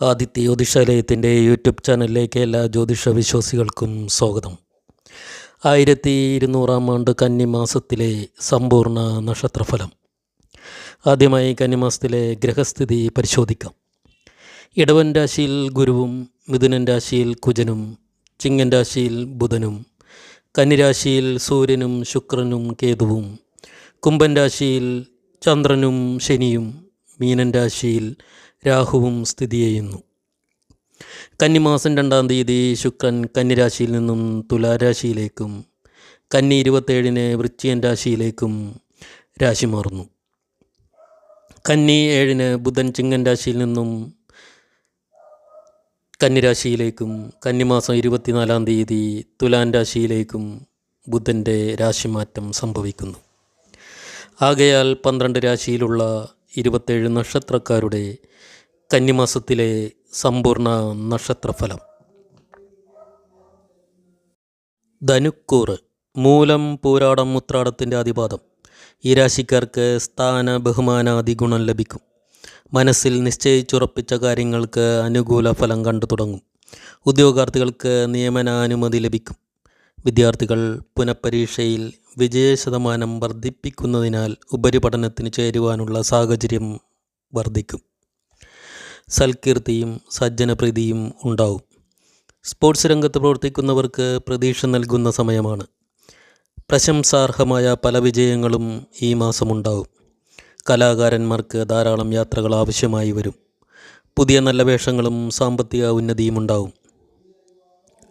Aditya ജ്യോതിഷാലയത്തിന്റെ YouTube ചാനലിലേക്ക് എല്ലാ ജ്യോതിഷ വിശ്വാസികൾക്കും സ്വാഗതം. ആയിരത്തി ഇരുന്നൂറാം ആണ്ട് കന്നിമാസത്തിലെ സമ്പൂർണ നക്ഷത്രഫലം. ആദ്യമായി കന്നിമാസത്തിലെ ഗ്രഹസ്ഥിതി പരിശോധിക്കാം. ഇടവൻ രാശിയിൽ ഗുരുവും മിഥുനൻ രാശിയിൽ കുജനും ചിങ്ങൻ രാശിയിൽ ബുധനും കന്നിരാശിയിൽ സൂര്യനും ശുക്രനും കേതുവും കുംഭൻ രാശിയിൽ ചന്ദ്രനും ശനിയും മീനൻ രാശിയിൽ രാഹുവും സ്ഥിതി ചെയ്യുന്നു. കന്നിമാസം രണ്ടാം തീയതി ശുക്രൻ കന്നിരാശിയിൽ നിന്നും തുലാരാശിയിലേക്കും കന്നി ഇരുപത്തേഴിന് വൃശ്ചികൻ രാശിയിലേക്കും രാശി മാറുന്നു. കന്നി ഏഴിന് ബുധൻ ചിങ്ങൻ രാശിയിൽ നിന്നും കന്നിരാശിയിലേക്കും കന്നിമാസം ഇരുപത്തിനാലാം തീയതി തുലാൻ രാശിയിലേക്കും ബുധന്റെ രാശിമാറ്റം സംഭവിക്കുന്നു. ആകയാൽ പന്ത്രണ്ട് രാശിയിലുള്ള ഇരുപത്തേഴ് നക്ഷത്രക്കാരുടെ കന്നിമാസത്തിലെ സമ്പൂർണ നക്ഷത്രഫലം. ധനുക്കൂറ് മൂലം പൂരാടം ഉത്രാടത്തിന്റെ അതിപാദം ഈ രാശിക്കാർക്ക് സ്ഥാന ബഹുമാനാദി ഗുണം ലഭിക്കും. മനസ്സിൽ നിശ്ചയിച്ചുറപ്പിച്ച കാര്യങ്ങൾക്ക് അനുകൂല ഫലം കണ്ടു തുടങ്ങും. ഉദ്യോഗാർത്ഥികൾക്ക് നിയമനാനുമതി ലഭിക്കും. വിദ്യാർത്ഥികൾ പുനഃപരീക്ഷയിൽ വിജയശതമാനം വർദ്ധിപ്പിക്കുന്നതിനാൽ ഉപരിപഠനത്തിന് ചേരുവാനുള്ള സാഹചര്യം വർദ്ധിക്കും. സൽകീർത്തിയും സജ്ജനപ്രീതിയും ഉണ്ടാവും. സ്പോർട്സ് രംഗത്ത് പ്രവർത്തിക്കുന്നവർക്ക് പ്രതീക്ഷ നൽകുന്ന സമയമാണ്. പ്രശംസാർഹമായ പല വിജയങ്ങളും ഈ മാസമുണ്ടാവും. കലാകാരന്മാർക്ക് ധാരാളം യാത്രകൾ ആവശ്യമായി വരും. പുതിയ നല്ല വേഷങ്ങളും സാമ്പത്തിക ഉന്നതിയും ഉണ്ടാവും.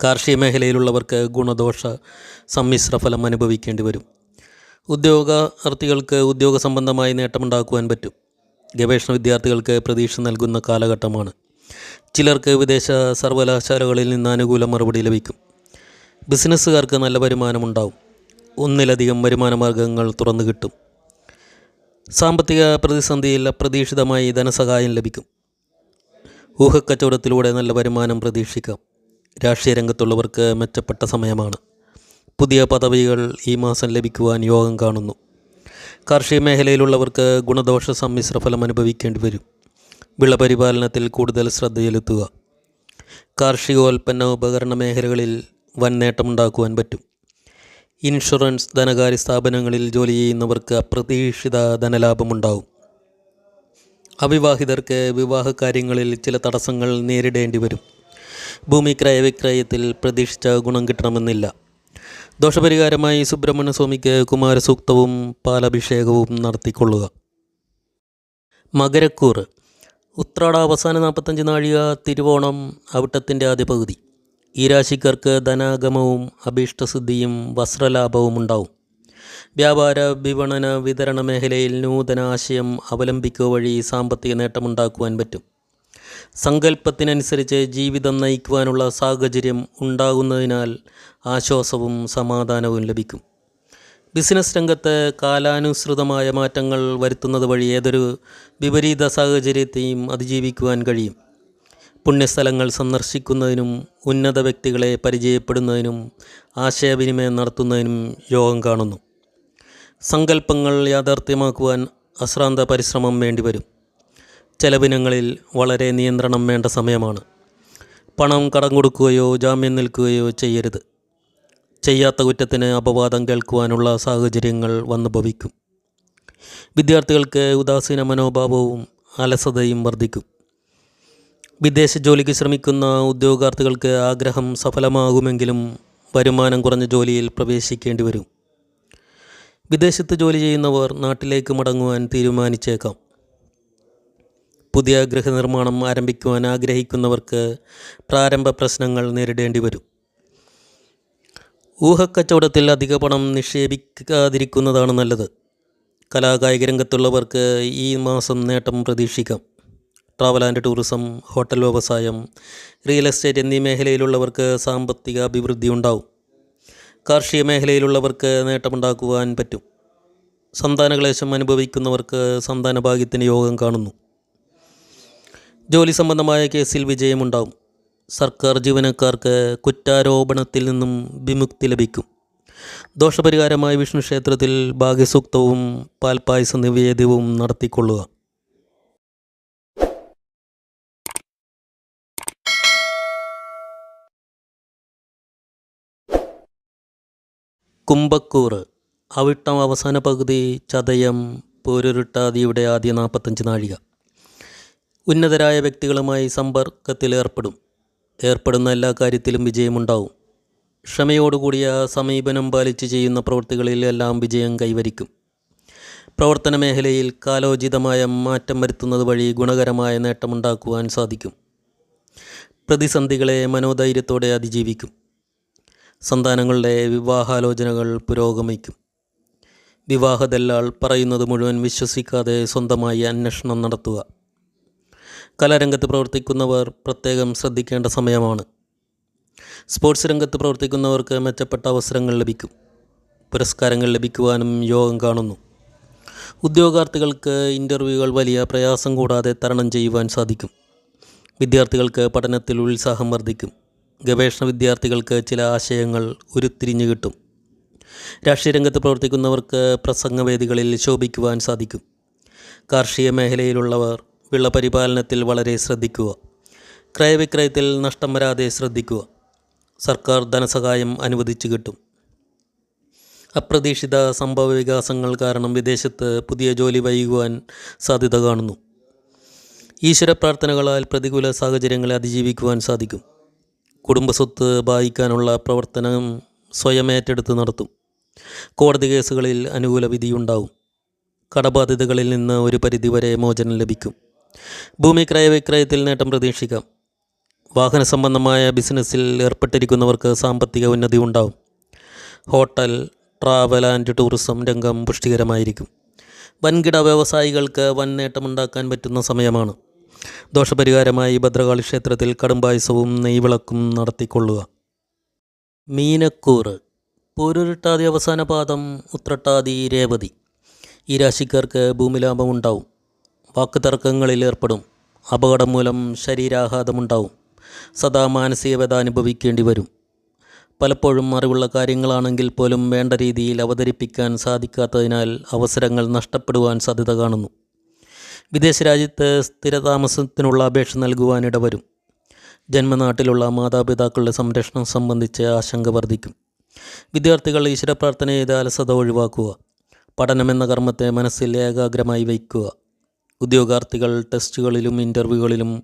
കാർഷിക മേഖലയിലുള്ളവർക്ക് ഗുണദോഷ സമ്മിശ്ര ഫലം അനുഭവിക്കേണ്ടി വരും. ഉദ്യോഗാർത്ഥികൾക്ക് ഉദ്യോഗ സംബന്ധമായി നേട്ടമുണ്ടാക്കുവാൻ പറ്റും. ഗവേഷണ വിദ്യാർത്ഥികൾക്ക് പ്രതീക്ഷ നൽകുന്ന കാലഘട്ടമാണ്. ചിലർക്ക് വിദേശ സർവകലാശാലകളിൽ നിന്ന് അനുകൂല മറുപടി ലഭിക്കും. ബിസിനസ്സുകാർക്ക് നല്ല വരുമാനമുണ്ടാവും ഒന്നിലധികം വരുമാന മാർഗങ്ങൾ തുറന്നു കിട്ടും. സാമ്പത്തിക പ്രതിസന്ധിയിൽ അപ്രതീക്ഷിതമായി ധനസഹായം ലഭിക്കും. ഊഹക്കച്ചവടത്തിലൂടെ നല്ല വരുമാനം പ്രതീക്ഷിക്കാം. രാഷ്ട്രീയ രംഗത്തുള്ളവർക്ക് മെച്ചപ്പെട്ട സമയമാണ്. പുതിയ പദവികൾ ഈ മാസം ലഭിക്കുവാൻ യോഗം കാണുന്നു. കാർഷിക മേഖലയിലുള്ളവർക്ക് ഗുണദോഷ സമ്മിശ്ര ഫലം അനുഭവിക്കേണ്ടി വരും. വിളപരിപാലനത്തിൽ കൂടുതൽ ശ്രദ്ധ ചെലുത്തുക കാർഷികോൽപ്പന്ന ഉപകരണ മേഖലകളിൽ വൻ നേട്ടമുണ്ടാക്കുവാൻ പറ്റും. ഇൻഷുറൻസ് ധനകാര്യ സ്ഥാപനങ്ങളിൽ ജോലി ചെയ്യുന്നവർക്ക് അപ്രതീക്ഷിത ധനലാഭമുണ്ടാവും. അവിവാഹിതർക്ക് വിവാഹ കാര്യങ്ങളിൽ ചില തടസ്സങ്ങൾ നേരിടേണ്ടി വരും. ഭൂമി ക്രയവിക്രയത്തിൽ പ്രതീക്ഷിച്ച ഗുണം കിട്ടണമെന്നില്ല. ദോഷപരിഹാരമായി സുബ്രഹ്മണ്യ സ്വാമിക്ക് കുമാരസൂക്തവും പാലഭിഷേകവും നടത്തിക്കൊള്ളുക. മകരക്കൂറ്. ഉത്രാട അവസാന നാൽപ്പത്തഞ്ച് നാഴിക തിരുവോണം അവിട്ടത്തിന്റെ ആദ്യ പകുതി ഈ രാശിക്കാർക്ക് ധനാഗമവും അഭീഷ്ടസിദ്ധിയും വസ്ത്രലാഭവും ഉണ്ടാവും. വ്യാപാര വിപണന വിതരണ മേഖലയിൽ നൂതന ആശയം അവലംബിക്കുക വഴി സാമ്പത്തിക നേട്ടമുണ്ടാക്കുവാൻ പറ്റും. സങ്കല്പത്തിനനുസരിച്ച് ജീവിതം നയിക്കുവാനുള്ള സാഹചര്യം ഉണ്ടാകുന്നതിനാൽ ആശ്വാസവും സമാധാനവും ലഭിക്കും. ബിസിനസ് രംഗത്ത് കാലാനുസൃതമായ മാറ്റങ്ങൾ വരുത്തുന്നത് വഴി ഏതൊരു വിപരീത സാഹചര്യത്തെയും അതിജീവിക്കുവാൻ കഴിയും. പുണ്യസ്ഥലങ്ങൾ സന്ദർശിക്കുന്നതിനും ഉന്നത വ്യക്തികളെ പരിചയപ്പെടുന്നതിനും ആശയവിനിമയം നടത്തുന്നതിനും യോഗം കാണുന്നു. സങ്കല്പങ്ങൾ യാഥാർത്ഥ്യമാക്കുവാൻ അശ്രാന്ത പരിശ്രമം വേണ്ടിവരും. ചെലവിനങ്ങളിൽ വളരെ നിയന്ത്രണം വേണ്ട സമയമാണ്. പണം കടം കൊടുക്കുകയോ ജാമ്യം നിൽക്കുകയോ ചെയ്യരുത്. ചെയ്യാത്ത കുറ്റത്തിന് അപവാദം കേൾക്കുവാനുള്ള സാഹചര്യങ്ങൾ വന്നു ഭവിക്കും വിദ്യാർത്ഥികൾക്ക് ഉദാസീന മനോഭാവവും അലസതയും വർദ്ധിക്കും. വിദേശ ജോലിക്ക് ശ്രമിക്കുന്ന ഉദ്യോഗാർത്ഥികൾക്ക് ആഗ്രഹം സഫലമാകുമെങ്കിലും വരുമാനം കുറഞ്ഞ ജോലിയിൽ പ്രവേശിക്കേണ്ടി വരും വിദേശത്ത് ജോലി ചെയ്യുന്നവർ നാട്ടിലേക്ക് മടങ്ങുവാൻ തീരുമാനിച്ചേക്കാം. പുതിയ ഗൃഹനിർമ്മാണം ആരംഭിക്കുവാൻ ആഗ്രഹിക്കുന്നവർക്ക് പ്രാരംഭ പ്രശ്നങ്ങൾ നേരിടേണ്ടി വരും. ഊഹക്കച്ചവടത്തിൽ അധിക പണം നിക്ഷേപിക്കാതിരിക്കുന്നതാണ് നല്ലത്. കലാകായിക രംഗത്തുള്ളവർക്ക് ഈ മാസം നേട്ടം പ്രതീക്ഷിക്കാം. ട്രാവൽ ആൻഡ് ടൂറിസം ഹോട്ടൽ വ്യവസായം റിയൽ എസ്റ്റേറ്റ് എന്നീ മേഖലയിലുള്ളവർക്ക് സാമ്പത്തിക അഭിവൃദ്ധി ഉണ്ടാവും. കാർഷിക മേഖലയിലുള്ളവർക്ക് നേട്ടമുണ്ടാക്കുവാൻ പറ്റും. സന്താനക്ലേശം അനുഭവിക്കുന്നവർക്ക് സന്താന ഭാഗ്യത്തിന് യോഗം കാണുന്നു. ജോലി സംബന്ധമായ കേസിൽ വിജയമുണ്ടാവും. സർക്കാർ ജീവനക്കാർക്ക് കുറ്റാരോപണത്തിൽ നിന്നും വിമുക്തി ലഭിക്കും. ദോഷപരിഹാരമായി വിഷ്ണു ക്ഷേത്രത്തിൽ ഭാഗ്യസൂക്തവും പാൽപായസ നിവേദ്യവും നടത്തിക്കൊള്ളുക. കുംഭക്കൂർ അവിട്ടം അവസാന പകുതി ചതയം പോരുരുട്ടാതിയുടെ ആദ്യ നാൽപ്പത്തഞ്ച് നാഴിക. ഉന്നതരായ വ്യക്തികളുമായി സമ്പർക്കത്തിൽ ഏർപ്പെടും. ഏർപ്പെടുന്ന എല്ലാ കാര്യത്തിലും വിജയമുണ്ടാവും. ക്ഷമയോടുകൂടിയ സമീപനം പാലിച്ച് ചെയ്യുന്ന പ്രവൃത്തികളിൽ എല്ലാം വിജയം കൈവരിക്കും. പ്രവർത്തന മേഖലയിൽ കാലോചിതമായ മാറ്റം വരുത്തുന്നത് വഴി ഗുണകരമായ നേട്ടമുണ്ടാക്കുവാൻ സാധിക്കും. പ്രതിസന്ധികളെ മനോധൈര്യത്തോടെ അതിജീവിക്കും. സന്താനങ്ങളുടെ വിവാഹാലോചനകൾ പുരോഗമിക്കും. വിവാഹദല്ലാൾ പറയുന്നത് മുഴുവൻ വിശ്വസിക്കാതെ സ്വന്തമായി അന്വേഷണം നടത്തുക. കലാരംഗത്ത് പ്രവർത്തിക്കുന്നവർ പ്രത്യേകം ശ്രദ്ധിക്കേണ്ട സമയമാണ്. സ്പോർട്സ് രംഗത്ത് പ്രവർത്തിക്കുന്നവർക്ക് മെച്ചപ്പെട്ട അവസരങ്ങൾ ലഭിക്കും. പുരസ്കാരങ്ങൾ ലഭിക്കുവാനും യോഗം കാണുന്നു. ഉദ്യോഗാർത്ഥികൾക്ക് ഇന്റർവ്യൂകൾ വലിയ പ്രയാസം കൂടാതെ തരണം ചെയ്യുവാൻ സാധിക്കും. വിദ്യാർത്ഥികൾക്ക് പഠനത്തിൽ ഉത്സാഹം വർദ്ധിക്കും. ഗവേഷണ വിദ്യാർത്ഥികൾക്ക് ചില ആശയങ്ങൾ ഉരുത്തിരിഞ്ഞു കിട്ടും. രാഷ്ട്രീയ രംഗത്ത് പ്രവർത്തിക്കുന്നവർക്ക് പ്രസംഗവേദികളിൽ ശോഭിക്കുവാൻ സാധിക്കും. കാർഷിക മേഖലയിലുള്ളവർ വിളപരിപാലനത്തിൽ വളരെ ശ്രദ്ധിക്കുക. ക്രയവിക്രയത്തിൽ നഷ്ടം വരാതെ ശ്രദ്ധിക്കുക. സർക്കാർ ധനസഹായം അനുവദിച്ചു കിട്ടും. അപ്രതീക്ഷിത സംഭവ വികാസങ്ങൾ കാരണം വിദേശത്ത് പുതിയ ജോലി വൈകുവാൻ സാധ്യത കാണുന്നു. ഈശ്വര പ്രാർത്ഥനകളാൽ പ്രതികൂല സാഹചര്യങ്ങളെ അതിജീവിക്കുവാൻ സാധിക്കും. കുടുംബസ്വത്ത് ബാധിക്കാനുള്ള പ്രവർത്തനം സ്വയം ഏറ്റെടുത്ത് നടത്തും. കോടതി കേസുകളിൽ അനുകൂല വിധിയുണ്ടാവും. കടബാധ്യതകളിൽ നിന്ന് ഒരു പരിധിവരെ മോചനം ലഭിക്കും. ഭൂമി ക്രയവിക്രയത്തിൽ നേട്ടം പ്രതീക്ഷിക്കാം. വാഹന സംബന്ധമായ ബിസിനസ്സിൽ ഏർപ്പെട്ടിരിക്കുന്നവർക്ക് സാമ്പത്തിക ഉന്നതി ഉണ്ടാവും. ഹോട്ടൽ ട്രാവൽ ആൻഡ് ടൂറിസം രംഗം പുഷ്ടികരമായിരിക്കും. വൻകിട വ്യവസായികൾക്ക് വൻ നേട്ടമുണ്ടാക്കാൻ പറ്റുന്ന സമയമാണ്. ദോഷപരിഹാരമായി ഭദ്രകാളി ക്ഷേത്രത്തിൽ കടുംപായസവും നെയ്വിളക്കും നടത്തിക്കൊള്ളുക. മീനക്കൂറ്. പൂരുരുട്ടാതി അവസാന പാദം ഉത്രട്ടാതി രേവതി. ഈ രാശിക്കാർക്ക് ഭൂമി ലാഭമുണ്ടാവും വാക്ക് തർക്കങ്ങളിൽ ഏർപ്പെടും. അപകടം മൂലം ശരീരാഘാതമുണ്ടാവും. സദാ മാനസിക വ്യത അനുഭവിക്കേണ്ടി വരും. പലപ്പോഴും അറിവുള്ള കാര്യങ്ങളാണെങ്കിൽ പോലും വേണ്ട രീതിയിൽ അവതരിപ്പിക്കാൻ സാധിക്കാത്തതിനാൽ അവസരങ്ങൾ നഷ്ടപ്പെടുവാൻ സാധ്യത കാണുന്നു. വിദേശ രാജ്യത്ത് സ്ഥിരതാമസത്തിനുള്ള അപേക്ഷ നൽകുവാൻ ജന്മനാട്ടിലുള്ള മാതാപിതാക്കളുടെ സംരക്ഷണം സംബന്ധിച്ച് ആശങ്ക വർദ്ധിക്കും. വിദ്യാർത്ഥികൾ ഈശ്വരപ്രാർത്ഥന ചെയ്ത് അലസത ഒഴിവാക്കുക. പഠനമെന്ന കർമ്മത്തെ മനസ്സിൽ ഏകാഗ്രമായി വയ്ക്കുക. ഉദ്യോഗാർത്ഥികൾ ടെസ്റ്റുകളിലും ഇന്റർവ്യൂകളിലും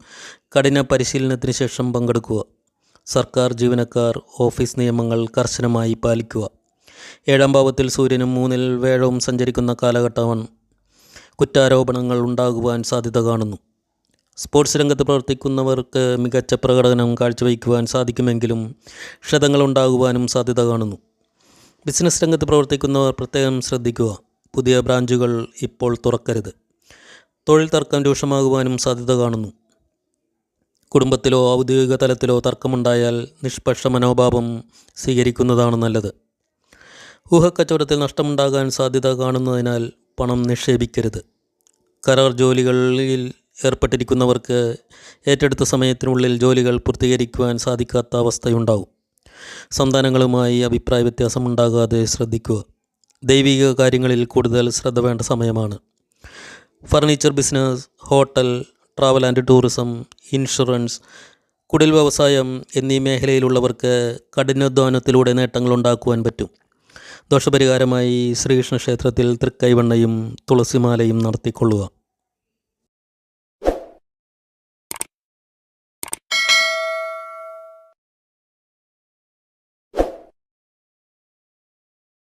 കഠിന പരിശീലനത്തിന് ശേഷം പങ്കെടുക്കുക. സർക്കാർ ജീവനക്കാർ ഓഫീസ് നിയമങ്ങൾ കർശനമായി പാലിക്കുക. ഏഴാം ഭാവത്തിൽ സൂര്യനും മൂന്നിൽ വേഴവും സഞ്ചരിക്കുന്ന കാലഘട്ടമാണ്. കുറ്റാരോപണങ്ങൾ ഉണ്ടാകുവാൻ സാധ്യത കാണുന്നു. സ്പോർട്സ് രംഗത്ത് പ്രവർത്തിക്കുന്നവർക്ക് മികച്ച പ്രകടനം കാഴ്ചവയ്ക്കുവാൻ സാധിക്കുമെങ്കിലും ക്ഷതങ്ങൾ ഉണ്ടാകുവാനും സാധ്യത കാണുന്നു. ബിസിനസ് രംഗത്ത് പ്രവർത്തിക്കുന്നവർ പ്രത്യേകം ശ്രദ്ധിക്കുക. പുതിയ ബ്രാഞ്ചുകൾ ഇപ്പോൾ തുറക്കരുത്. തൊഴിൽ തർക്കം രൂക്ഷമാകുവാനും സാധ്യത കാണുന്നു. കുടുംബത്തിലോ ഔദ്യോഗിക തലത്തിലോ തർക്കമുണ്ടായാൽ നിഷ്പക്ഷ മനോഭാവം സ്വീകരിക്കുന്നതാണ് നല്ലത്. ഊഹക്കച്ചവടത്തിൽ നഷ്ടമുണ്ടാകാൻ സാധ്യത കാണുന്നതിനാൽ പണം നിക്ഷേപിക്കരുത്. കരാർ ജോലികളിൽ ഏർപ്പെട്ടിരിക്കുന്നവർക്ക് ഏറ്റെടുത്ത സമയത്തിനുള്ളിൽ ജോലികൾ പൂർത്തീകരിക്കുവാൻ സാധിക്കാത്ത അവസ്ഥയുണ്ടാവും. സന്താനങ്ങളുമായി അഭിപ്രായ വ്യത്യാസമുണ്ടാകാതെ ശ്രദ്ധിക്കുക. ദൈവിക കാര്യങ്ങളിൽ കൂടുതൽ ശ്രദ്ധ വേണ്ട സമയമാണ്. Furniture business hotel travel and tourism insurance കുടിൽ വ്യവസായം എന്നീ മേഖലയിലുള്ളവർക്ക് കഠിനാധ്വാനത്തിലൂടെ നേട്ടങ്ങൾ ഉണ്ടാക്കുവാൻ പറ്റും. ദോഷപരിഹാരമായി ശ്രീകൃഷ്ണ ക്ഷേത്രത്തിൽ തൃക്കൈവണ്ണയും തുളസിമാലയും നടത്തിക്കൊള്ളുക.